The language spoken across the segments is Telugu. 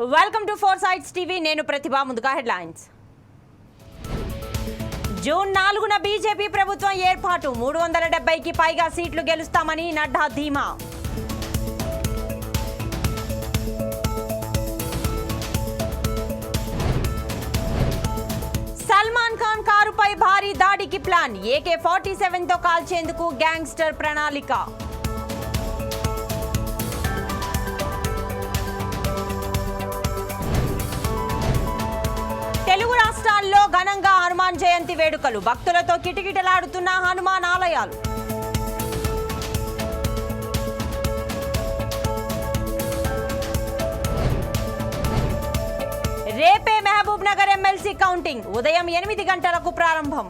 Welcome to four sights TV నేను ప్రతిభ ముందుగా హెడ్లైన్స్. జూన్ నాలుగున బీజేపీ ప్రభుత్వం ఏర్పాటు. మూడు వందల డెబ్బైకి పైగా సీట్లు గెలుస్తామని నడ్డా ధీమా. సల్మాన్ ఖాన్ కారుపై భారీ దాడికి ప్లాన్. ఏకే ఫార్టీ సెవెన్తో కాల్చేందుకు గ్యాంగ్స్టర్ ప్రణాళిక. తెలుగు రాష్ట్రాల్లో ఘనంగా హనుమాన్ జయంతి వేడుకలు. భక్తులతో కిటకిటలాడుతున్న హనుమాన్ ఆలయాలు. రేపే మహబూబ్ నగర్ ఎమ్మెల్సీ కౌంటింగ్. ఉదయం ఎనిమిది గంటలకు ప్రారంభం.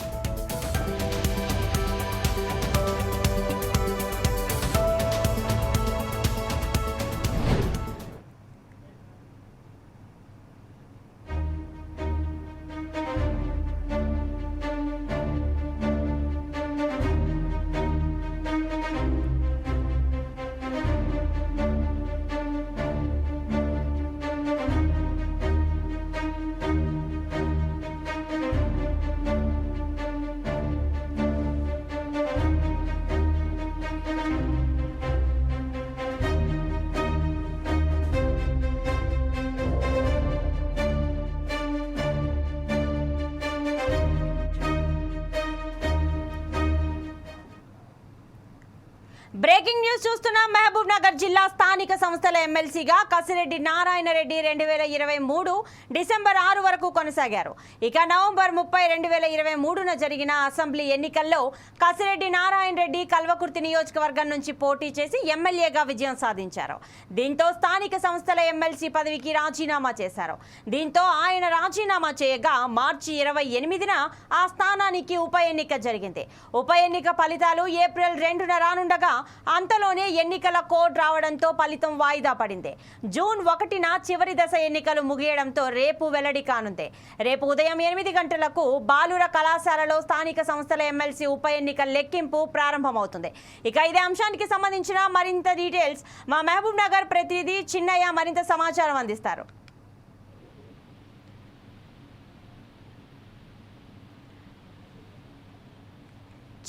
బ్రేకింగ్ న్యూస్ చూస్తున్న మహబూబ్ నగర్ జిల్లా స్థానిక సంస్థల ఎమ్మెల్సీగా కసిరెడ్డి నారాయణ రెడ్డి రెండు వేల ఇరవై మూడు డిసెంబర్ ఆరు వరకు కొనసాగారు. ఇక నవంబర్ ముప్పై రెండు వేల ఇరవై మూడున జరిగిన అసెంబ్లీ ఎన్నికల్లో కసిరెడ్డి నారాయణ రెడ్డి కల్వకుర్తి నియోజకవర్గం నుంచి పోటీ చేసి ఎమ్మెల్యేగా విజయం సాధించారు. దీంతో స్థానిక సంస్థల ఎమ్మెల్సీ పదవికి రాజీనామా చేశారు. దీంతో ఆయన రాజీనామా చేయగా మార్చి ఇరవై ఎనిమిదిన ఆ స్థానానికి ఉప ఎన్నిక జరిగింది. ఉప ఎన్నిక ఫలితాలు ఏప్రిల్ రెండున రానుండగా అంతలోనే ఎన్నికల కోడ్ రావడంతో ఫలితం వాయిదా పడింది. జూన్ ఒకటిన చివరి దశ ఎన్నికలు ముగియడంతో రేపు వెల్లడి కానుంది. రేపు ఉదయం ఎనిమిది గంటలకు బాలుర కళాశాలలో స్థానిక సంస్థల ఎమ్మెల్సీ ఉప ఎన్నిక లెక్కింపు ప్రారంభమవుతుంది. ఇక ఇదే అంశానికి సంబంధించిన మరింత డీటెయిల్స్ మా మహబూబ్ నగర్ ప్రతినిధి చిన్నయ్య మరింత సమాచారం అందిస్తారు.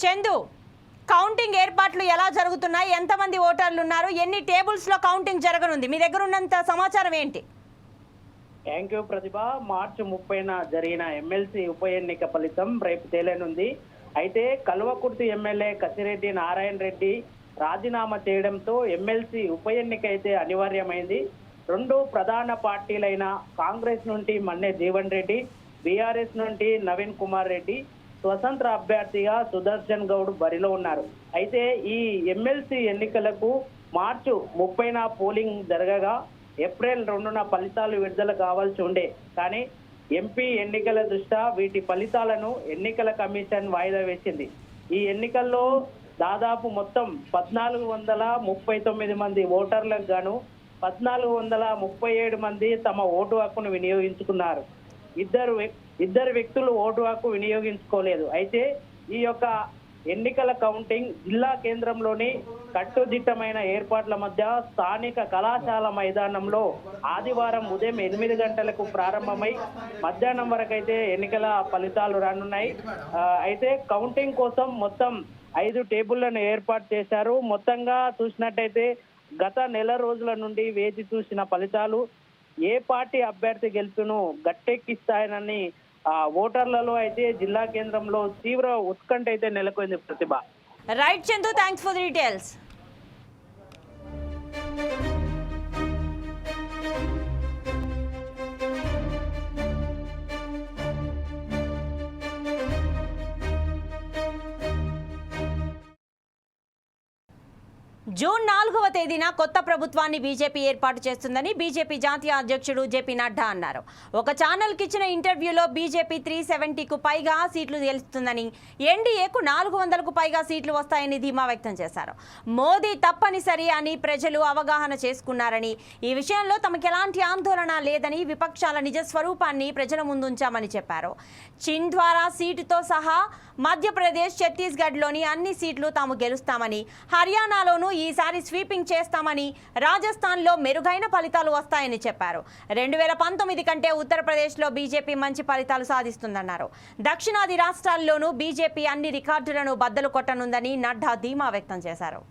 చందు కౌంటింగ్ ఏర్పాట్లు ఎలా జరుగుతున్నాయి? ఎంతమంది ఓటర్లు ఉన్నారు ఎన్ని టేబుల్స్లో కౌంటింగ్ జరగనుంది? మీ దగ్గర ఉన్నంత సమాచారం ఏంటి? థ్యాంక్ యూ ప్రతిభ. మార్చి ముప్పైన జరిగిన ఎమ్మెల్సీ ఉప ఎన్నిక ఫలితం రేపు తేలేనుంది. అయితే కల్వకుర్తి ఎమ్మెల్యే కసిరెడ్డి నారాయణ రెడ్డి రాజీనామా చేయడంతో ఎమ్మెల్సీ ఉప ఎన్నిక అయితే అనివార్యమైంది. రెండు ప్రధాన పార్టీలైన కాంగ్రెస్ నుండి మన్నే జీవన్ రెడ్డి బీఆర్ఎస్ నుండి నవీన్ కుమార్ రెడ్డి స్వతంత్ర అభ్యర్థిగా సుదర్శన్ గౌడ్ బరిలో ఉన్నారు. అయితే ఈ ఎమ్మెల్సీ ఎన్నికలకు మార్చు ముప్పైన పోలింగ్ జరగగా ఏప్రిల్ రెండున ఫలితాలు విడుదల కావాల్సి ఉండే. కానీ ఎంపీ ఎన్నికల దృష్ట్యా వీటి ఫలితాలను ఎన్నికల కమిషన్ వాయిదా వేసింది. ఈ ఎన్నికల్లో దాదాపు మొత్తం పద్నాలుగు వందల ముప్పై తొమ్మిది మంది ఓటర్లకు గాను పద్నాలుగు వందల ముప్పై ఏడు మంది తమ ఓటు హక్కును వినియోగించుకున్నారు. ఇద్దరు వ్యక్- ఇద్దరు వ్యక్తులు ఓటు హక్కు వినియోగించుకోలేదు. అయితే ఈ యొక్క ఎన్నికల కౌంటింగ్ జిల్లా కేంద్రంలోని కట్టుదిట్టమైన ఏర్పాట్ల మధ్య స్థానిక కళాశాల మైదానంలో ఆదివారం ఉదయం ఎనిమిది గంటలకు ప్రారంభమై మధ్యాహ్నం వరకైతే ఎన్నికల ఫలితాలు రానున్నాయి. అయితే కౌంటింగ్ కోసం మొత్తం ఐదు టేబుళ్ళను ఏర్పాటు చేశారు. మొత్తంగా చూసినట్టయితే గత నెల రోజుల నుండి వేచి చూసిన ఫలితాలు ఏ పార్టీ అభ్యర్థి గెలుపును గట్టెక్కిస్తాయనని ఆ, ఓటర్లలో అయితే జిల్లా కేంద్రంలో తీవ్ర ఉత్కంఠ అయితే నెలకొంది Pratibha. Right Chandu thanks for details June నాలుగవ తేదీన కొత్త ప్రభుత్వాన్ని బీజేపీ ఏర్పాటు చేస్తుందని బీజేపీ జాతీయ అధ్యక్షుడు జేపీ నడ్డా అన్నారు. ఒక ఛానల్కి ఇచ్చిన ఇంటర్వ్యూలో బీజేపీ త్రీ సెవెంటీకు పైగా సీట్లు గెలుస్తుందని ఎన్డీఏకు నాలుగు వందలకు పైగా సీట్లు వస్తాయని ధీమా వ్యక్తం చేశారు. మోదీ తప్పనిసరి అని ప్రజలు అవగాహన చేసుకున్నారని ఈ విషయంలో తమకు ఎలాంటి ఆందోళన లేదని విపక్షాల నిజ స్వరూపాన్ని ప్రజల ముందుంచామని చెప్పారు. చిన్ ద్వారా సీటుతో సహా మధ్యప్రదేశ్ ఛత్తీస్గఢ్లోని అన్ని సీట్లు తాము గెలుస్తామని హర్యానాలోనూ ఈ ఈసారి స్వీపింగ్ చేస్తామని రాజస్థాన్లో మెరుగైన ఫలితాలు వస్తాయని చెప్పారు. రెండు వేల పంతొమ్మిది కంటే ఉత్తరప్రదేశ్లో బీజేపీ మంచి ఫలితాలు సాధిస్తుందన్నారు. దక్షిణాది రాష్ట్రాల్లోనూ బీజేపీ అన్ని రికార్డులను బద్దలు కొట్టనుందని నడ్డా ధీమా వ్యక్తం చేశారు.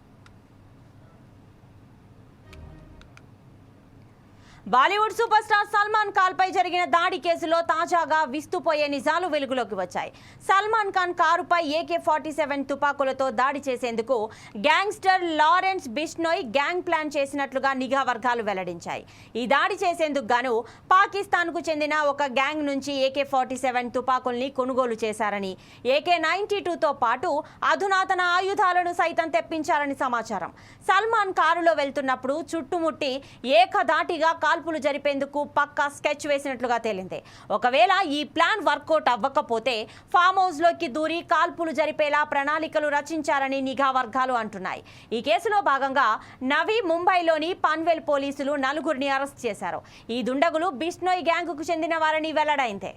బాలీవుడ్ సూపర్ స్టార్ సల్మాన్ ఖాన్ పై జరిగిన దాడి కేసులో తాజాగా విస్తుపోయే నిజాలు వెలుగులోకి వచ్చాయి. సల్మాన్ ఖాన్ కారుపై ఏకే ఫార్టీ సెవెన్ తుపాకులతో దాడి చేసేందుకు gangster Lawrence Bishnoi gang plan చేసినట్లుగా నిఘా వర్గాలు వెల్లడించాయి. ఈ దాడి చేసేందుకు గాను పాకిస్తాన్కు చెందిన ఒక గ్యాంగ్ నుంచి ఏకే ఫార్టీ సెవెన్ తుపాకుల్ని కొనుగోలు చేశారని ఏకే నైన్టీ టూతో పాటు అధునాతన ఆయుధాలను సైతం తెప్పించారని సమాచారం. సల్మాన్ కారులో వెళ్తున్నప్పుడు చుట్టుముట్టి ఏకధాటిగా కాల్పులు జరిపేందుకు పక్కా స్కెచ్ వేసినట్లుగా తేలింది. ఒకవేళ ఈ ప్లాన్ వర్కౌట్ అవ్వకపోతే ఫామ్ హౌస్లోకి దూరి కాల్పులు జరిపేలా ప్రణాళికలు రచించారని నిఘా వర్గాలు అంటున్నాయి. ఈ కేసులో భాగంగా నవీ ముంబైలోని పన్వెల్ పోలీసులు నలుగురిని అరెస్ట్ చేశారు. ఈ దుండగులు బిష్నోయ్ గ్యాంగ్కు చెందిన వారని వెల్లడైందే.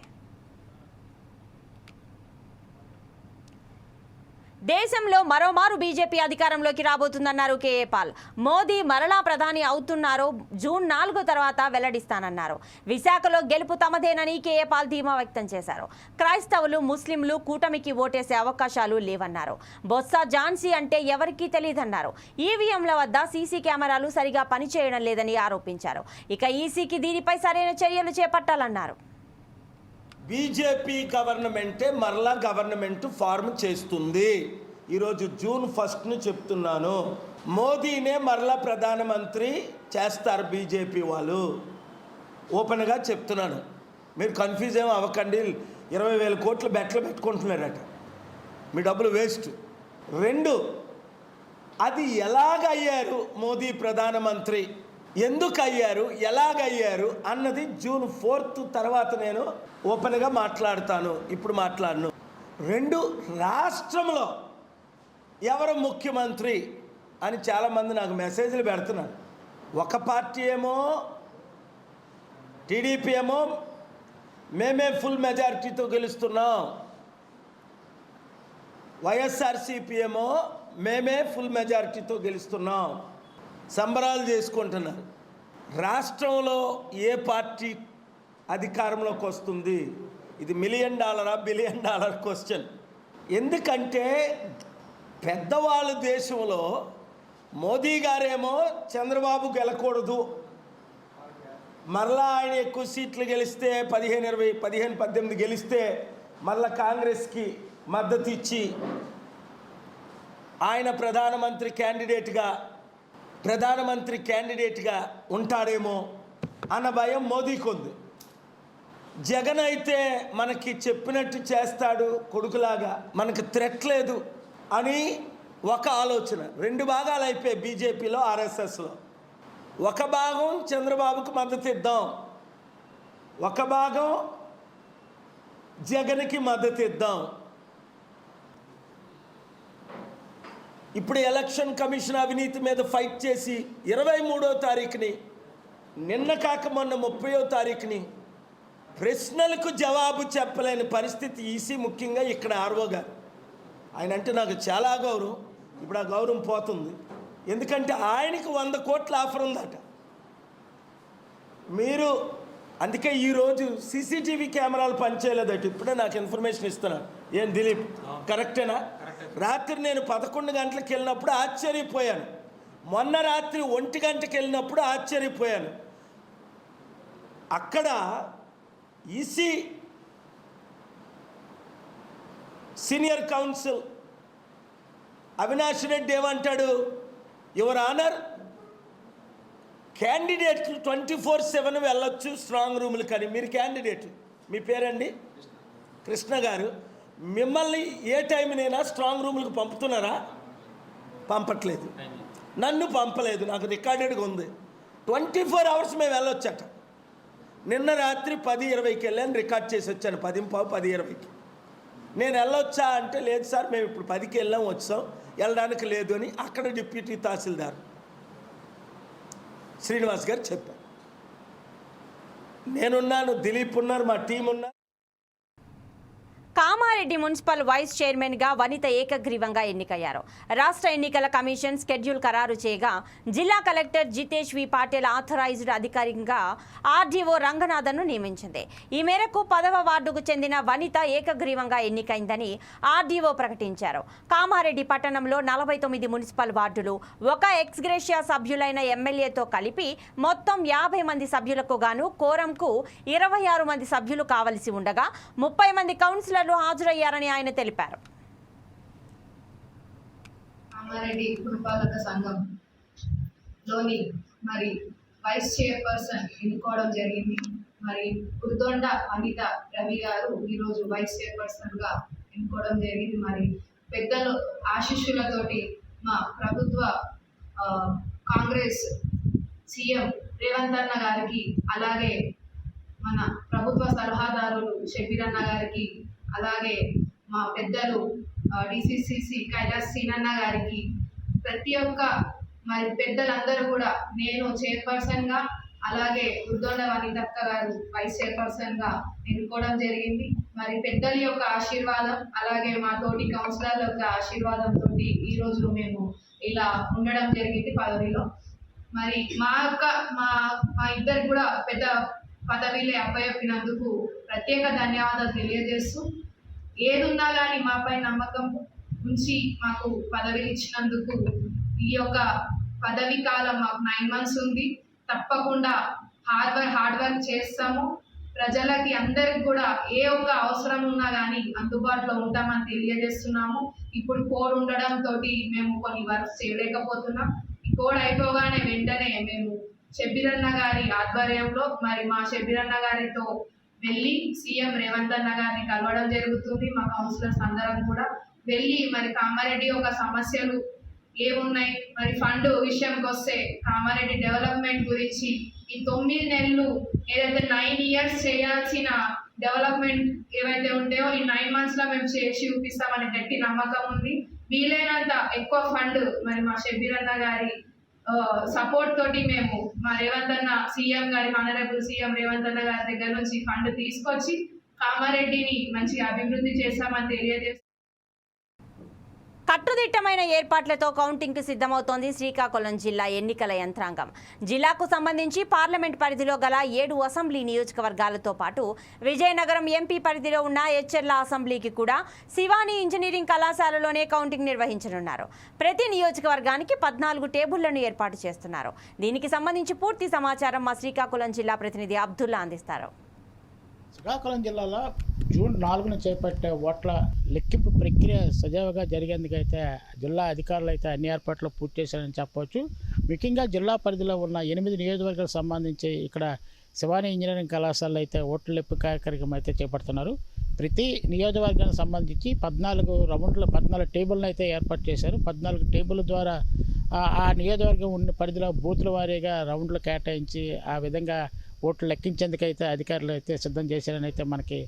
దేశంలో మరోమారు బీజేపీ అధికారంలోకి రాబోతుందన్నారు కేఏ పాల్ మోదీ మరలా ప్రధాని అవుతున్నారో. జూన్ నాలుగు తర్వాత వెల్లడిస్తానన్నారు. విశాఖలో గెలుపు తమదేనని కేఏ పాల్ ధీమా వ్యక్తం చేశారు. క్రైస్తవులు ముస్లింలు కూటమికి ఓటేసే అవకాశాలు లేవన్నారు. బొత్స ఝాన్సీ అంటే ఎవరికీ తెలియదన్నారు ఈవీఎంల వద్ద సీసీ కెమెరాలు సరిగా పనిచేయడం లేదని ఆరోపించారు. ఇక ఈసీకి దీనిపై సరైన చర్యలు చేపట్టాలన్నారు. బీజేపీ గవర్నమెంటే మరలా గవర్నమెంట్ ఫార్మ్ చేస్తుంది. ఈరోజు జూన్ ఫస్ట్ను చెప్తున్నాను. మోదీనే మరలా ప్రధానమంత్రి చేస్తారు బీజేపీ వాళ్ళు. ఓపెన్గా చెప్తున్నాను. మీరు కన్ఫ్యూజ్ ఏం అవ్వకండి. ఇరవై వేల కోట్లు బెట్లు పెట్టుకుంటున్నారట. మీ డబ్బులు వేస్ట్. రెండు అది ఎలాగయ్యారు మోదీ ప్రధానమంత్రి? ఎందుకు అయ్యారు ఎలాగయ్యారు? అన్నది జూన్ ఫోర్త్ తర్వాత నేను ఓపెన్గా మాట్లాడతాను. ఇప్పుడు మాట్లాడను. రెండు రాష్ట్రంలో ఎవరు ముఖ్యమంత్రి అని చాలామంది నాకు మెసేజ్లు పెడుతున్నారు. ఒక పార్టీ ఏమో టీడీపీ ఏమో మేమే ఫుల్ మెజారిటీతో గెలుస్తున్నాం. వైఎస్ఆర్సీపీ ఏమో మేమే ఫుల్ మెజారిటీతో గెలుస్తున్నాం. సంబరాలు చేసుకుంటున్నారు. రాష్ట్రంలో ఏ పార్టీ అధికారంలోకి వస్తుంది? ఇది మిలియన్ డాలరా బిలియన్ డాలర్ క్వశ్చన్ ఎందుకంటే పెద్దవాళ్ళు దేశంలో మోదీ గారేమో చంద్రబాబు గెలకూడదు. మరలా ఆయన ఎక్కువ సీట్లు గెలిస్తే పదిహేను ఇరవై పదిహేను పద్దెనిమిది గెలిస్తే మళ్ళా కాంగ్రెస్కి మద్దతు ఇచ్చి ఆయన ప్రధానమంత్రి క్యాండిడేట్గా ప్రధానమంత్రి క్యాండిడేట్గా ఉంటాడేమో అన్న భయం మోదీకి ఉంది జగన్ అయితే మనకి చెప్పినట్టు చేస్తాడు కొడుకులాగా మనకు థ్రెట్ లేదు అని ఒక ఆలోచన. రెండు భాగాలు అయిపోయాయి బీజేపీలో ఆర్ఎస్ఎస్లో. ఒక భాగం చంద్రబాబుకు మద్దతు ఇద్దాం ఒక భాగం జగన్కి మద్దతు ఇద్దాం. ఇప్పుడు ఎలక్షన్ కమిషన్ అవినీతి మీద ఫైట్ చేసి ఇరవై మూడో తారీఖుని నిన్న కాక మొన్న ముప్పయో తారీఖుని ప్రశ్నలకు జవాబు చెప్పలేని పరిస్థితి ఈసీ ముఖ్యంగా ఇక్కడ ఆర్వో గారు. ఆయన అంటే నాకు చాలా గౌరవం. ఇప్పుడు ఆ గౌరవం పోతుంది. ఎందుకంటే ఆయనకి వంద కోట్ల ఆఫర్ ఉందట. మీరు అందుకే ఈరోజు సీసీటీవీ కెమెరాలు పనిచేయలేదట. ఇప్పుడే నాకు ఇన్ఫర్మేషన్ ఇస్తున్నారు ఏం దిలీప్? కరెక్టేనా? రాత్రి నేను పదకొండు గంటలకు వెళ్ళినప్పుడు ఆశ్చర్యపోయాను. మొన్న రాత్రి ఒంటి గంటకి వెళ్ళినప్పుడు ఆశ్చర్యపోయాను. అక్కడ EC senior counsel Avinash Reddy ఏమంటాడు? యువర్ ఆనర్ క్యాండిడేట్లు ట్వంటీ ఫోర్ సెవెన్ వెళ్ళొచ్చు స్ట్రాంగ్ రూములు కానీ మీరు క్యాండిడేట్ మీ పేరండి? కృష్ణ గారు. మిమ్మల్ని ఏ టైంనైనా స్ట్రాంగ్ రూములకు పంపుతున్నారా? పంపట్లేదు. నన్ను పంపలేదు నాకు రికార్డెడ్గా ఉంది. ట్వంటీ ఫోర్ అవర్స్ మేము వెళ్ళొచ్చట. నిన్న రాత్రి పది ఇరవైకి వెళ్ళాను రికార్డ్ చేసి వచ్చాను. పది పావు పది ఇరవైకి. నేను వెళ్ళొచ్చా అంటే లేదు సార్ మేము ఇప్పుడు పదికి వెళ్ళాం వచ్చాం. వెళ్ళడానికి లేదు అని అక్కడ డిప్యూటీ తహసీల్దార్ శ్రీనివాస్ గారు చెప్పారు. నేనున్నాను దిలీప్ ఉన్నారు మా టీం ఉన్నారు. కామారెడ్డి మున్సిపల్ వైస్ చైర్మన్గా వనిత ఏకగ్రీవంగా ఎన్నికయ్యారు. రాష్ట్ర ఎన్నికల కమిషన్ స్కెడ్యూల్ ఖరారు చేయగా జిల్లా collector Jitesh V Patil authorised అధికారిగా ఆర్డీఓ రంగనాథన్ను నియమించింది. ఈ మేరకు పదవ వార్డుకు చెందిన వనిత ఏకగ్రీవంగా ఎన్నికైందని ఆర్డీఓ ప్రకటించారు. కామారెడ్డి పట్టణంలో నలభై తొమ్మిది మున్సిపల్ వార్డులు ఒక ఎక్స్గ్రేషియా సభ్యులైన ఎమ్మెల్యేతో కలిపి మొత్తం యాభై మంది సభ్యులకు గాను కోరంకు ఇరవై ఆరు మంది సభ్యులు కావలసి ఉండగా ముప్పై మంది కౌన్సిలర్లు హాజరయ్యారని ఆయన తెలిపారు. కామారెడ్డి పురపాలక సంఘం లోని మరి వైస్ చైర్పర్సన్ ఎన్నుకోవడం జరిగింది. మరి గుర్దొండ అనిత రవి గారు ఈరోజు వైస్ చైర్పర్సన్గా ఎన్నుకోవడం జరిగింది. మరి పెద్దలు ఆశీస్సులతోటి మా ప్రభుత్వ కాంగ్రెస్ సీఎం రేవంత్ అన్న గారికి అలాగే మన ప్రభుత్వ సలహాదారులు షబీర్ అన్న గారికి అలాగే మా పెద్దలు డిసిసిసి కైలాస్ సీనన్న గారికి ప్రతి ఒక్క మరి పెద్దలందరూ కూడా నేను చైర్పర్సన్గా అలాగే ఉర్దొండ వనితక్క గారు వైస్ చైర్పర్సన్గా ఎన్నుకోవడం జరిగింది. మరి పెద్దల యొక్క ఆశీర్వాదం అలాగే మా తోటి కౌన్సిలర్ల యొక్క ఆశీర్వాదంతో ఈరోజు మేము ఇలా ఉండడం జరిగింది పదవిలో. మరి మా యొక్క మా మా ఇద్దరు కూడా పెద్ద పదవిలే అప్పయొప్పినందుకు ప్రత్యేక ధన్యవాదాలు తెలియజేస్తూ ఏదున్నా కానీ మాపై నమ్మకం ఉంచి మాకు పదవి ఇచ్చినందుకు ఈ యొక్క పదవి కాలం మాకు నైన్ మంత్స్ ఉంది. తప్పకుండా హార్డ్ వర్క్ హార్డ్ వర్క్ చేస్తాము. ప్రజలకి అందరికి కూడా ఏ ఒక్క అవసరం ఉన్నా కానీ అందుబాటులో ఉంటామని తెలియజేస్తున్నాము. ఇప్పుడు కోడ్ ఉండడం తోటి మేము కొన్ని వర్క్స్ చేయలేకపోతున్నాం. ఈ కోడ్ అయిపోగానే వెంటనే మేము షబీరన్న గారి ఆధ్వర్యంలో మరి మా షబీరన్న గారితో వెళ్ళి సీఎం రేవంత్ అన్న గారిని కలవడం జరుగుతుంది. మా కౌన్సిలర్స్ అందరం కూడా వెళ్ళి మరి కామారెడ్డి యొక్క సమస్యలు ఏమున్నాయి? మరి ఫండ్ విషయంకి వస్తే కామారెడ్డి డెవలప్మెంట్ గురించి ఈ తొమ్మిది నెలలు ఏదైతే నైన్ ఇయర్స్ చేయాల్సిన డెవలప్మెంట్ ఏవైతే ఉంటాయో ఈ నైన్ మంత్స్లో మేము చేసి చూపిస్తామని గట్టి నమ్మకం ఉంది. వీలైనంత ఎక్కువ ఫండ్ మరి మా షబ్బీర్ అన్న గారి సపోర్ట్ తోటి మేము మా రేవంత్ అన్న సీఎం గారి ఆనరబుల్ సీఎం రేవంత్ అన్న గారి దగ్గర నుంచి ఫండ్ తీసుకొచ్చి కామారెడ్డిని మంచి అభివృద్ధి చేస్తామని తెలియజేస్తాం కట్టుదిట్టమైన ఏర్పాట్లతో కౌంటింగ్కు సిద్ధమవుతోంది శ్రీకాకుళం జిల్లా ఎన్నికల యంత్రాంగం. జిల్లాకు సంబంధించి పార్లమెంట్ పరిధిలో గల ఏడు అసెంబ్లీ నియోజకవర్గాలతో పాటు విజయనగరం ఎంపీ పరిధిలో ఉన్న ఎచ్చెర్ల అసెంబ్లీకి కూడా శివాని ఇంజనీరింగ్ కళాశాలలోనే కౌంటింగ్ నిర్వహించనున్నారు. ప్రతి నియోజకవర్గానికి పద్నాలుగు టేబుళ్ళను ఏర్పాటు చేస్తున్నారు. దీనికి సంబంధించి పూర్తి సమాచారం మా శ్రీకాకుళం జిల్లా ప్రతినిధి అబ్దుల్లా అందిస్తారు. శ్రీకాకుళం జిల్లాలో జూన్ నాలుగున చేపట్టే ఓట్ల లెక్కింపు ప్రక్రియ సజావుగా జరిగేందుకైతే జిల్లా అధికారులు అయితే అన్ని ఏర్పాట్లు పూర్తి చేశారని చెప్పవచ్చు. ముఖ్యంగా జిల్లా పరిధిలో ఉన్న ఎనిమిది నియోజకవర్గాలకు సంబంధించి ఇక్కడ శివాని ఇంజనీరింగ్ కళాశాలలో అయితే ఓట్ల లెప్పు కార్యక్రమం అయితే చేపడుతున్నారు. ప్రతి నియోజకవర్గానికి సంబంధించి పద్నాలుగు రౌండ్ల పద్నాలుగు టేబుల్ని అయితే ఏర్పాటు చేశారు. పద్నాలుగు టేబుల్ ద్వారా ఆ- ఆ నియోజకవర్గం ఉన్న పరిధిలో బూతుల వారీగా రౌండ్లు కేటాయించి ఆ విధంగా ఓట్లు లెక్కించేందుకైతే అధికారులు అయితే సిద్ధం చేశారని అయితే మనకి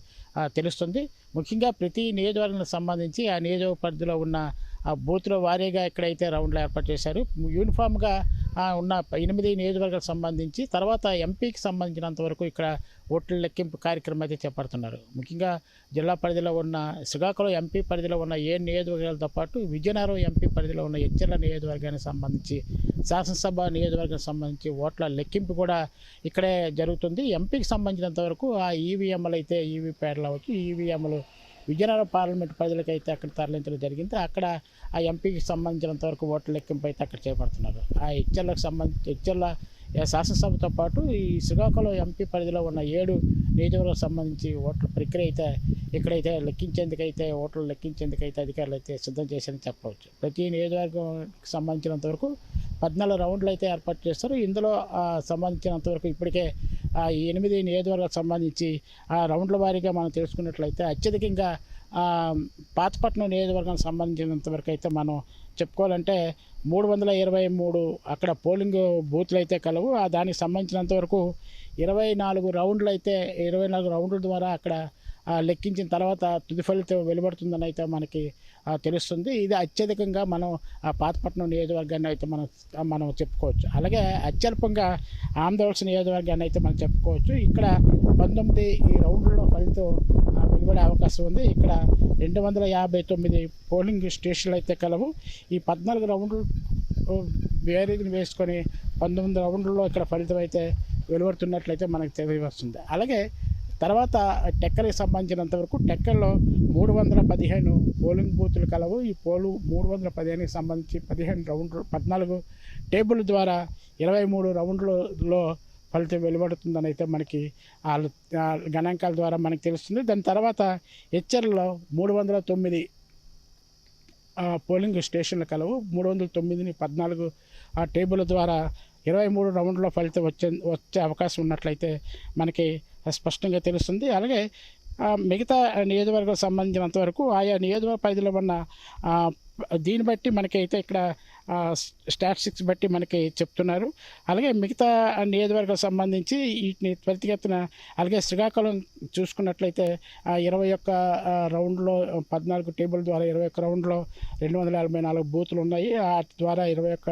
తెలుస్తుంది. ముఖ్యంగా ప్రతి నియోజకవర్గానికి సంబంధించి ఆ నియోజక పరిధిలో ఉన్న ఆ బూత్లో వారీగా ఇక్కడైతే రౌండ్లు ఏర్పాటు చేశారు యూనిఫామ్గా ఉన్న ఎనిమిది నియోజకవర్గాలకు సంబంధించి తర్వాత ఎంపీకి సంబంధించినంత వరకు ఇక్కడ ఓట్ల లెక్కింపు కార్యక్రమం అయితే చేపడుతున్నారు. ముఖ్యంగా జిల్లా పరిధిలో ఉన్న శ్రీకాకుళం ఎంపీ పరిధిలో ఉన్న ఏ నియోజకవర్గాలతో పాటు విజయనగరం ఎంపీ పరిధిలో ఉన్న హెచ్చర్ల నియోజకవర్గానికి సంబంధించి శాసనసభ నియోజకవర్గానికి సంబంధించి ఓట్ల లెక్కింపు కూడా ఇక్కడే జరుగుతుంది. ఎంపీకి సంబంధించినంత వరకు ఆ ఈవీఎంలు అయితే ఈవీ ప్యాడ్లు అవ్వచ్చు ఈవీఎంలు విజయనగరం పార్లమెంట్ ప్రజలకైతే అయితే అక్కడ తరలించడం జరిగింది. అక్కడ ఆ ఎంపీకి సంబంధించినంత వరకు ఓట్ల లెక్కింపు అయితే అక్కడ చేపడుతున్నారు. ఆ హెచ్ఎల్లకు సంబంధించి హెచ్ఎల్ల శాసనసభతో పాటు ఈ శ్రీకాకుళం ఎంపీ పరిధిలో ఉన్న ఏడు నియోజకవర్గాలకు సంబంధించి ఓట్ల ప్రక్రియ అయితే ఇక్కడైతే లెక్కించేందుకైతే ఓట్లు లెక్కించేందుకైతే అధికారులు అయితే సిద్ధం చేశారని చెప్పవచ్చు. ప్రతి నియోజకవర్గంకి సంబంధించినంత వరకు పద్నాలుగు రౌండ్లు అయితే ఏర్పాటు చేస్తారు. ఇందులో సంబంధించినంత వరకు ఇప్పటికే ఆ ఈ ఎనిమిది నియోజకవర్గాలకు సంబంధించి ఆ రౌండ్ల వారీగా మనం తెలుసుకున్నట్లయితే అత్యధికంగా పాతపట్నం నియోజకవర్గానికి సంబంధించినంత వరకు అయితే మనం చెప్పుకోవాలంటే మూడు వందల ఇరవై మూడు అక్కడ పోలింగ్ బూత్లు అయితే కలవు. ఆ దానికి సంబంధించినంత వరకు ఇరవై నాలుగు రౌండ్లు అయితే ఇరవై నాలుగు రౌండ్ల ద్వారా అక్కడ లెక్కించిన తర్వాత తుది ఫలితం వెలువడుతుందని అయితే మనకి తెలుస్తుంది. ఇది అత్యధికంగా మనం ఆ పాతపట్నం నియోజకవర్గాన్ని అయితే మనం మనం చెప్పుకోవచ్చు. అలాగే అత్యల్పంగా ఆంధ్రవలస నియోజకవర్గాన్ని అయితే మనం చెప్పుకోవచ్చు. ఇక్కడ పంతొమ్మిది ఈ రౌండ్లలో ఫలితం కూడా అవకాశం ఉంది. ఇక్కడ రెండు వందల యాభై తొమ్మిది పోలింగ్ స్టేషన్లు అయితే కలవు. ఈ పద్నాలుగు రౌండ్లు బేరీని వేసుకొని పంతొమ్మిది రౌండ్లలో ఇక్కడ ఫలితం అయితే వెలువడుతున్నట్లయితే మనకు తెలియవస్తుంది. అలాగే తర్వాత టెక్కర్కి సంబంధించినంత వరకు టెక్కర్లో మూడు వందల పదిహేను పోలింగ్ బూతులు కలవు. ఈ పోలు మూడు వందల పదిహేనుకి సంబంధించి పదిహేను రౌండ్లు పద్నాలుగు టేబుల్ ద్వారా ఇరవై మూడు రౌండ్లలో ఫలితం వెలువడుతుందని అయితే మనకి వాళ్ళు గణాంకాల ద్వారా మనకి తెలుస్తుంది. దాని తర్వాత హెచ్చరిలో మూడు వందల తొమ్మిది పోలింగ్ స్టేషన్లు కలవు. మూడు వందల తొమ్మిదిని పద్నాలుగు ఆ టేబుల్ ద్వారా ఇరవై మూడు రౌండ్లో ఫలితం వచ్చే వచ్చే అవకాశం ఉన్నట్లయితే మనకి స్పష్టంగా తెలుస్తుంది. అలాగే మిగతా నియోజకవర్గం సంబంధించినంత వరకు ఆయా నియోజకవర్గ పరిధిలో ఉన్న దీన్ని బట్టి మనకైతే ఇక్కడ స్టాటిస్టిక్స్ బట్టి మనకి చెప్తున్నారు. అలాగే మిగతా నియోజకవర్గాలకు సంబంధించి వీటిని త్వరితగతిన అలాగే శ్రీకాకుళం చూసుకున్నట్లయితే ఇరవై ఒక్క రౌండ్లో పద్నాలుగు టేబుల్ ద్వారా ఇరవై ఒక్క రౌండ్లో రెండు వందల యాభై నాలుగు బూతులు ఉన్నాయి. వాటి ద్వారా ఇరవై ఒక్క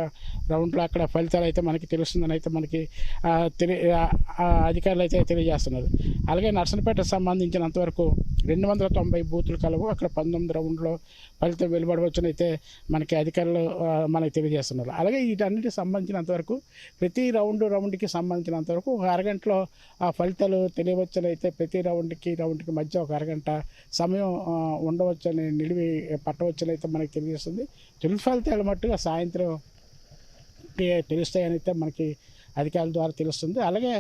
రౌండ్లో అక్కడ ఫలితాలు అయితే మనకి తెలుస్తుందని అయితే మనకి తెలి అధికారులు అయితే తెలియజేస్తున్నారు. అలాగే నర్సనపేట సంబంధించినంతవరకు రెండు వందల తొంభై బూతులు కలవు. అక్కడ పంతొమ్మిది రౌండ్లో ఫలితం వెలువడవచ్చని అయితే మనకి అధికారులు మన తెలియజేస్తున్నారు అలాగే వీటన్నిటికి సంబంధించినంతవరకు ప్రతి రౌండ్ రౌండ్కి సంబంధించినంతవరకు ఒక అరగంటలో ఆ ఫలితాలు తెలియవచ్చని ప్రతి రౌండ్కి రౌండ్కి మధ్య ఒక అరగంట సమయం ఉండవచ్చని నిలివి పట్టవచ్చని మనకి తెలియజేస్తుంది. తొలి ఫలితాలు మట్టుగా సాయంత్రం తెలుస్తాయనైతే తెలుస్తాయని అయితే మనకి అధికారుల ద్వారా తెలుస్తుంది. అలాగే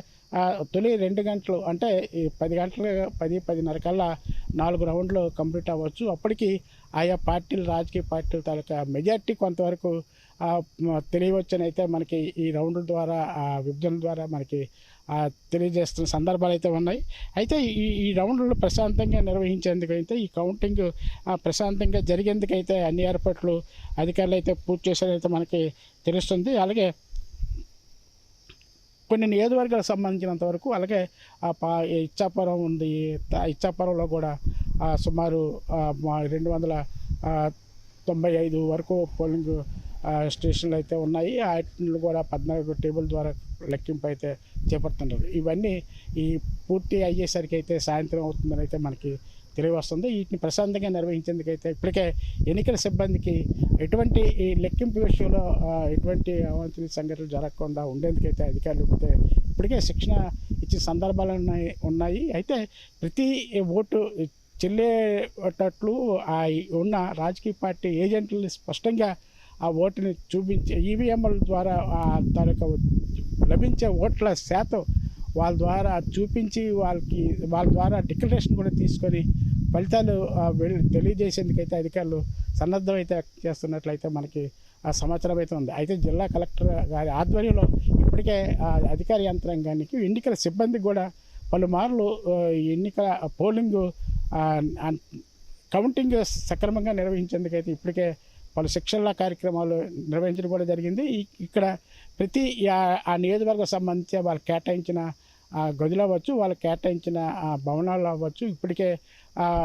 తొలి రెండు గంటలు అంటే ఈ పది గంటల పది పదిన్నర కల్లా నాలుగు రౌండ్లు కంప్లీట్ అవ్వచ్చు. అప్పటికి ఆయా పార్టీలు రాజకీయ పార్టీల తాలూకా మెజార్టీ కొంతవరకు తెలియవచ్చని అయితే మనకి ఈ రౌండ్ల ద్వారా ఆ విభజన ద్వారా మనకి తెలియజేస్తున్న సందర్భాలు అయితే ఉన్నాయి. అయితే ఈ ఈ రౌండ్లు ప్రశాంతంగా నిర్వహించేందుకు అయితే ఈ కౌంటింగ్ ఆ, ప్రశాంతంగా జరిగేందుకైతే అన్ని ఏర్పాట్లు అధికారులు అయితే పూర్తి చేశారైతే మనకి తెలుస్తుంది. అలాగే కొన్ని నియోజకవర్గాలకు సంబంధించినంత వరకు అలాగే ఆ పా ఈ ఇచ్చాపురం ఉంది ఇచ్చాపురంలో కూడా సుమారు రెండు వందల తొంభై ఐదు వరకు పోలింగ్ స్టేషన్లు అయితే ఉన్నాయి. వాటిని కూడా పద్నాలుగు టేబుల్ ద్వారా లెక్కింపు అయితే చేపడుతున్నారు. ఇవన్నీ ఈ పూర్తి అయ్యేసరికి అయితే సాయంత్రం అవుతుందని అయితే మనకి తెలియవస్తుంది. వీటిని ప్రశాంతంగా నిర్వహించేందుకైతే ఇప్పటికే ఎన్నికల సిబ్బందికి ఎటువంటి ఈ లెక్కింపు విషయంలో ఎటువంటి అవాంఛనీయ సంఘటనలు జరగకుండా ఉండేందుకైతే అధికారులు అయితే ఇప్పటికే శిక్షణ ఇచ్చిన సందర్భాలు ఉన్నాయి ఉన్నాయి. అయితే ప్రతి ఓటు చెల్లేటట్లు ఆ ఉన్న రాజకీయ పార్టీ ఏజెంట్లని స్పష్టంగా ఆ ఓటుని చూపించి ఈవీఎంల ద్వారా తన లభించే ఓట్ల శాతం వాళ్ళ ద్వారా చూపించి వాళ్ళకి వాళ్ళ ద్వారా డిక్లరేషన్ కూడా తీసుకొని ఫలితాలు తెలియజేసేందుకైతే అధికారులు సన్నద్ధమైతే చేస్తున్నట్లయితే మనకి ఆ సమాచారం అయితే ఉంది. అయితే జిల్లా కలెక్టర్ గారి ఆధ్వర్యంలో ఇప్పటికే ఆ అధికార యంత్రాంగానికి ఎన్నికల సిబ్బంది కూడా పలుమార్లు ఎన్నికల పోలింగ్ కౌంటింగ్ సక్రమంగా నిర్వహించేందుకైతే ఇప్పటికే పలు శిక్షణ కార్యక్రమాలు నిర్వహించడం కూడా జరిగింది. ఈ- ఇక్కడ ప్రతి ఆ- నియోజకవర్గం సంబంధించి వాళ్ళు కేటాయించిన గదులు అవ్వచ్చు వాళ్ళు కేటాయించిన ఆ, భవనాలు అవ్వచ్చు ఇప్పటికే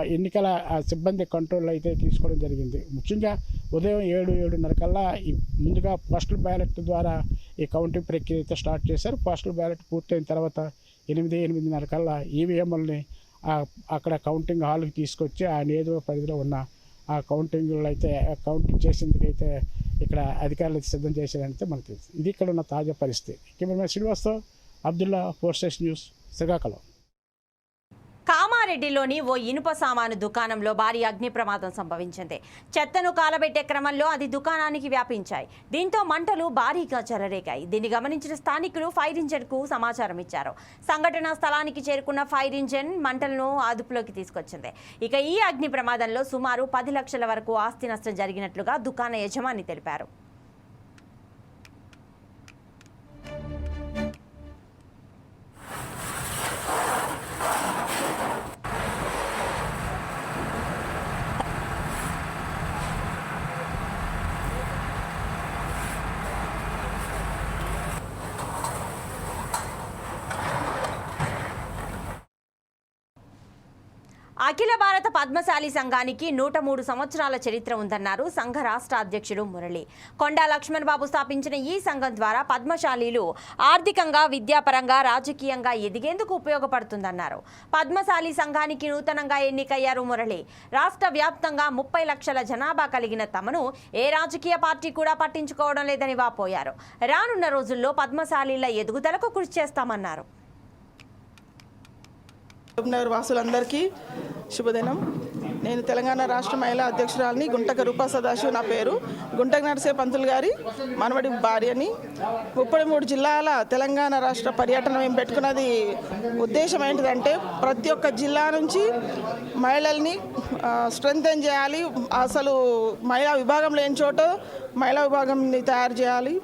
ఎన్నికల సిబ్బంది కంట్రోల్ అయితే తీసుకోవడం జరిగింది. ముఖ్యంగా ఉదయం ఏడు ఏడున్నర కల్లా ఈ ముందుగా పోస్టల్ బ్యాలెట్ ద్వారా ఈ కౌంటింగ్ ప్రక్రియ అయితే స్టార్ట్ చేశారు. పోస్టల్ బ్యాలెట్ పూర్తయిన తర్వాత ఎనిమిది ఎనిమిదిన్నర కల్లా ఈవీఎంలని అక్కడ కౌంటింగ్ హాల్కి తీసుకొచ్చి ఆ నియోజక పరిధిలో ఉన్న ఆ కౌంటింగ్లో అయితే కౌంటింగ్ చేసేందుకైతే ఇక్కడ అధికారులు అయితే సిద్ధం చేశారంటే మనకు తెలుసు. ఇది ఇక్కడ ఉన్న తాజా పరిస్థితి. Cameraman శ్రీనివాస్తో Abdullah four station news Srikakulam. కామారెడ్డిలోని ఓ ఇనుప సామాను దుకాణంలో భారీ అగ్ని ప్రమాదం సంభవించింది. చెత్తను కాలబెట్టే క్రమంలో అది దుకాణానికి వ్యాపించాయి. దీంతో మంటలు భారీగా చెలరేగాయి. దీన్ని గమనించిన స్థానికులు ఫైర్ ఇంజన్కు సమాచారం ఇచ్చారు. సంఘటనా స్థలానికి చేరుకున్న ఫైర్ ఇంజన్ మంటలను అదుపులోకి తీసుకొచ్చింది. ఇక ఈ అగ్ని ప్రమాదంలో సుమారు పది లక్షల వరకు ఆస్తి నష్టం జరిగినట్లుగా దుకాణ యజమాని తెలిపారు. పద్మశాలి సంఘానికి నూట మూడు సంవత్సరాల చరిత్ర ఉందన్నారు సంఘ రాష్ట్ర అధ్యక్షుడు మురళి. కొండా లక్ష్మణ్ బాబు స్థాపించిన ఈ సంఘం ద్వారా పద్మశాలీలు ఆర్థికంగా విద్యాపరంగా రాజకీయంగా ఎదిగేందుకు ఉపయోగపడుతుందన్నారు. పద్మశాలి సంఘానికి నూతనంగా ఎన్నికయ్యారు మురళి. రాష్ట్ర వ్యాప్తంగా ముప్పై లక్షల జనాభా కలిగిన తమను ఏ రాజకీయ పార్టీ కూడా పట్టించుకోవడం లేదని వాపోయారు. రానున్న రోజుల్లో పద్మశాలీల ఎదుగుదలకు కృషి చేస్తామన్నారు. నగర్ వాసులందరికీ శుభదినం. నేను తెలంగాణ రాష్ట్ర మహిళా అధ్యక్షురాలని గుంటక రూపా సదాశివ్ నా పేరు. గుంటక నరసే పంతులు గారి మనవడి భార్యని. ముప్పై మూడు జిల్లాల తెలంగాణ రాష్ట్ర పర్యటన మేము పెట్టుకున్నది ఉద్దేశం ఏంటిదంటే ప్రతి ఒక్క జిల్లా నుంచి మహిళల్ని స్ట్రెంగ్తన్ చేయాలి. అసలు మహిళా విభాగం లేని చోట మహిళా విభాగంని తయారు చేయాలి.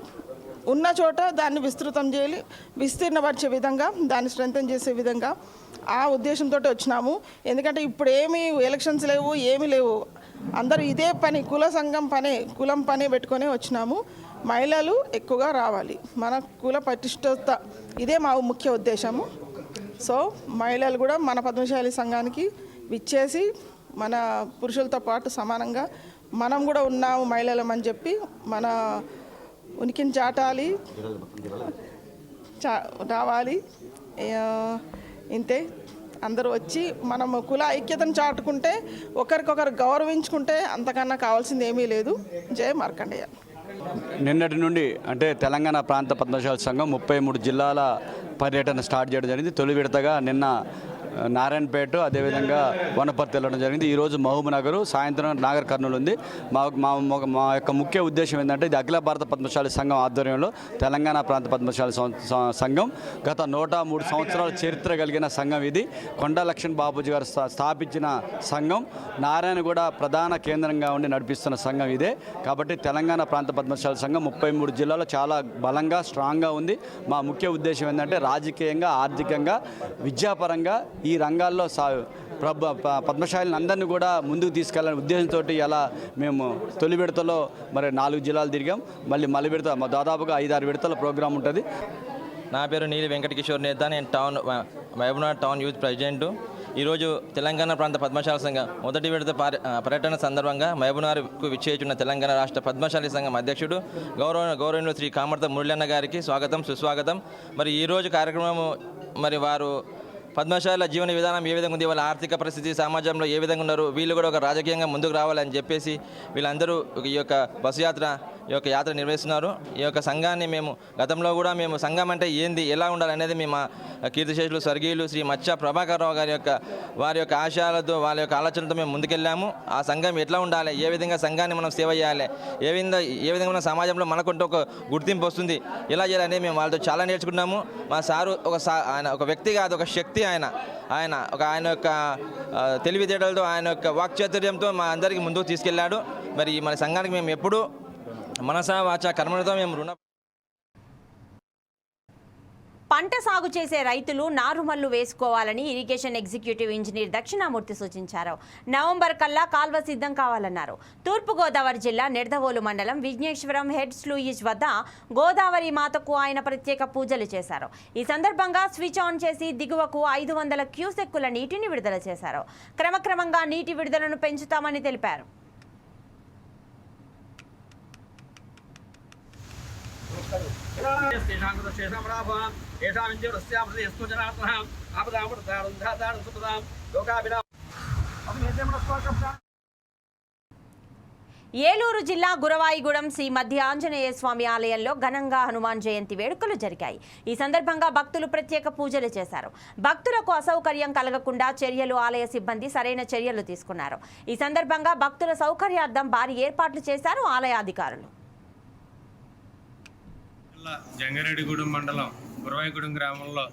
ఉన్న చోట దాన్ని విస్తృతం చేయాలి. విస్తీర్ణపరిచే విధంగా దాన్ని స్ట్రెంగ్తన్ చేసే విధంగా. ఆ ఉద్దేశంతో వచ్చినాము. ఎందుకంటే ఇప్పుడు ఏమీ ఎలక్షన్స్ లేవు ఏమీ లేవు. అందరూ ఇదే పని కుల సంఘం పనే కులం పనే పెట్టుకొని వచ్చినాము. మహిళలు ఎక్కువగా రావాలి. మన కుల పటిష్టత ఇదే మా ముఖ్య ఉద్దేశము. సో మహిళలు కూడా మన పద్మశాలి సంఘానికి విచ్చేసి మన పురుషులతో పాటు సమానంగా మనం కూడా ఉన్నాము మహిళలమని చెప్పి మన ఉనికిని చాటాలి. చా రావాలి. ఇంతే. అందరూ వచ్చి మనము కుల ఐక్యతను చాటుకుంటే ఒకరికొకరు గౌరవించుకుంటే అంతకన్నా కావాల్సింది ఏమీ లేదు. జయ మార్కండేయ. నిన్నటి నుండి అంటే తెలంగాణ ప్రాంత పద్మశాల సంఘం ముప్పై మూడు జిల్లాల పర్యటన స్టార్ట్ చేయడం జరిగింది. తొలి విడతగా నిన్న నారాయణపేట అదేవిధంగా వనపర్తి వెళ్ళడం జరిగింది. ఈరోజు మహబూబ్ నగర్ సాయంత్రం నాగర్ కర్నూలు ఉంది. మా మా మా- యొక్క ముఖ్య ఉద్దేశం ఏంటంటే ఇది అఖిల భారత పద్మశాలి సంఘం ఆధ్వర్యంలో తెలంగాణ ప్రాంత పద్మశాలి సం- సంఘం. గత నూట మూడు సంవత్సరాల చరిత్ర కలిగిన సంఘం ఇది. కొండా లక్ష్మణ్ బాబుజీ గారు స్థాపించిన సంఘం. నారాయణగూడ ప్రధాన కేంద్రంగా ఉండి నడిపిస్తున్న సంఘం ఇదే. కాబట్టి తెలంగాణ ప్రాంత పద్మశాలి సంఘం ముప్పై మూడు జిల్లాలో చాలా బలంగా స్ట్రాంగ్గా ఉంది. మా ముఖ్య ఉద్దేశం ఏంటంటే రాజకీయంగా ఆర్థికంగా విద్యాపరంగా ఈ రంగాల్లో సా ప్రభ ప- పద్మశాలిని అందరినీ కూడా ముందుకు తీసుకెళ్ళాలనే ఉద్దేశంతో అలా మేము తొలి విడతలో మరి నాలుగు జిల్లాలు తిరిగాం. మళ్ళీ మళ్ళీ విడత దాదాపుగా ఐదారు విడతల ప్రోగ్రాం ఉంటుంది. నా పేరు నీలి వెంకటకిషోర్ నేత. నేను town Mahabubnagar town youth president. ఈరోజు తెలంగాణ ప్రాంత పద్మశాల సంఘం మొదటి విడత పార- పర్యటన సందర్భంగా మహబూబ్నగర్కు విచ్చేచున్న తెలంగాణ రాష్ట్ర పద్మశాలి సంఘం అధ్యక్షుడు గౌరవ గౌరవనీయులు శ్రీ కామర్త మురళన్న గారికి స్వాగతం సుస్వాగతం. మరి ఈరోజు కార్యక్రమం మరి వారు పద్మశాల జీవన విధానం ఏ విధంగా ఉంది వాళ్ళ ఆర్థిక పరిస్థితి సమాజంలో ఏ విధంగా ఉన్నారు వీళ్ళు కూడా ఒక రాజకీయంగా ముందుకు రావాలని చెప్పేసి వీళ్ళందరూ ఈ యొక్క బస్సు యాత్ర ఈ యొక్క యాత్ర నిర్వహిస్తున్నారు. ఈ యొక్క సంఘాన్ని మేము గతంలో కూడా మేము సంఘం అంటే ఏంది ఎలా ఉండాలనేది మేము కీర్తిశేషులు స్వర్గీయులు శ్రీ మచ్చ ప్రభాకర్ రావు గారి యొక్క వారి యొక్క ఆశయాలతో వాళ్ళ యొక్క ఆలోచనలతో మేము ముందుకెళ్ళాము. ఆ సంఘం ఎట్లా ఉండాలి ఏ విధంగా సంఘాన్ని మనం సేవ చేయాలి ఏ విధంగా ఏ విధంగా మన సమాజంలో మనకుంటూ ఒక గుర్తింపు వస్తుంది ఎలా చేయాలని మేము వాళ్ళతో చాలా నేర్చుకున్నాము. మా సారు ఒక ఆయన ఒక వ్యక్తి కాదు ఒక శక్తి ఆయన. ఆయన ఒక ఆయన యొక్క తెలివితేటలతో ఆయన యొక్క వాక్చాతుర్యంతో మా అందరికీ ముందుకు తీసుకెళ్ళాడు. మరి మన సంఘానికి మేము ఎప్పుడూ మనసా వాచ కర్మలతో మేము రుణ పంట సాగు చేసే రైతులు నారుమల్లు వేసుకోవాలని ఇరిగేషన్ ఎగ్జిక్యూటివ్ ఇంజనీర్ దక్షిణామూర్తి సూచించారు. నవంబర్ కల్లా కాల్వ సిద్ధం కావాలన్నారు. తూర్పుగోదావరి జిల్లా నిడదవోలు మండలం విఘ్నేశ్వరం హెడ్ స్లూయిజ్ వద్ద గోదావరి మాతకు ఆయన ప్రత్యేక పూజలు చేశారు. ఈ సందర్భంగా స్విచ్ ఆన్ చేసి దిగువకు ఐదు వందల క్యూసెక్కుల నీటిని విడుదల చేశారు. క్రమక్రమంగా నీటి విడుదలను పెంచుతామని తెలిపారు. ఏలూరు జిల్లా గురవాయిగూడెం శ్రీ మధ్య ఆంజనేయ స్వామి ఆలయంలో ఘనంగా హనుమాన్ జయంతి వేడుకలు జరిగాయి. ఈ సందర్భంగా భక్తులు ప్రత్యేక పూజలు చేశారు. భక్తులకు అసౌకర్యం కలగకుండా చర్యలు ఆలయ సిబ్బంది సరైన చర్యలు తీసుకున్నారు. ఈ సందర్భంగా భక్తుల సౌకర్యార్థం భారీ ఏర్పాట్లు చేశారు ఆలయాధికారులు. జిల్లా జంగారెడ్డిగూడెం మండలం గురవాయిగూడెం గ్రామంలో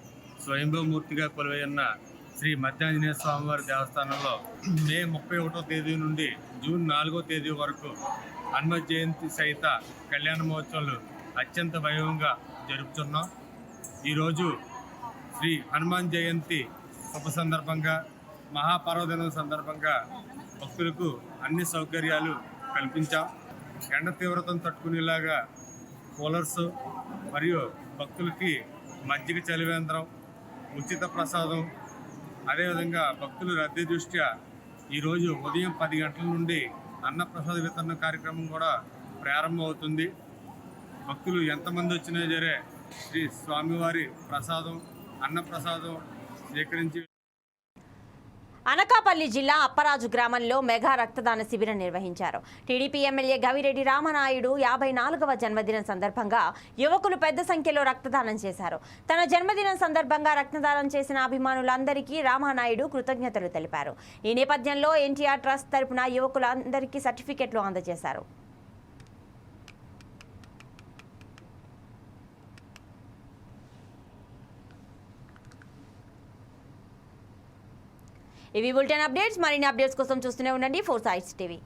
స్వయంభూమూర్తిగా కొలువై ఉన్న శ్రీ మధ్యాంజనేయ స్వామివారి దేవస్థానంలో మే ముప్పై ఒకటో తేదీ నుండి జూన్ నాలుగో తేదీ వరకు హనుమ జయంతి సహిత కళ్యాణ మహోత్సవాలు అత్యంత వైభవంగా జరుపుతున్నాం. ఈరోజు శ్రీ హనుమాన్ జయంతి శుభ సందర్భంగా మహాపర్వదినం సందర్భంగా భక్తులకు అన్ని సౌకర్యాలు కల్పించాం. ఎండ తీవ్రతను తట్టుకునేలాగా కూలర్స్ మరియు భక్తులకి మజ్జిగ చలివేంద్రం ఉచిత ప్రసాదం అదేవిధంగా భక్తుల రద్దీ దృష్ట్యా ఈరోజు ఉదయం పది గంటల నుండి అన్నప్రసాద వితరణ కార్యక్రమం కూడా ప్రారంభమవుతుంది. భక్తులు ఎంతమంది వచ్చినా సరే శ్రీ స్వామివారి ప్రసాదం అన్నప్రసాదం స్వీకరించి అనకాపల్లి జిల్లా అప్పరాజు గ్రామంలో మెగా రక్తదాన శిబిరం నిర్వహించారు. టీడీపీ ఎమ్మెల్యే గవిరెడ్డి రామనాయుడు యాభై నాలుగవ జన్మదినం సందర్భంగా యువకులు పెద్ద సంఖ్యలో రక్తదానం చేశారు. తన జన్మదినం సందర్భంగా రక్తదానం చేసిన అభిమానులందరికీ రామానాయుడు కృతజ్ఞతలు తెలిపారు. ఈ నేపథ్యంలో ఎన్టీఆర్ ట్రస్ట్ తరపున యువకులందరికీ సర్టిఫికెట్లు అందజేశారు. ఇవి బులెటిన్ అప్డేట్స్. మరిన్ని అప్డేట్స్ కోసం చూస్తూనే ఉండండి. Four sights TV.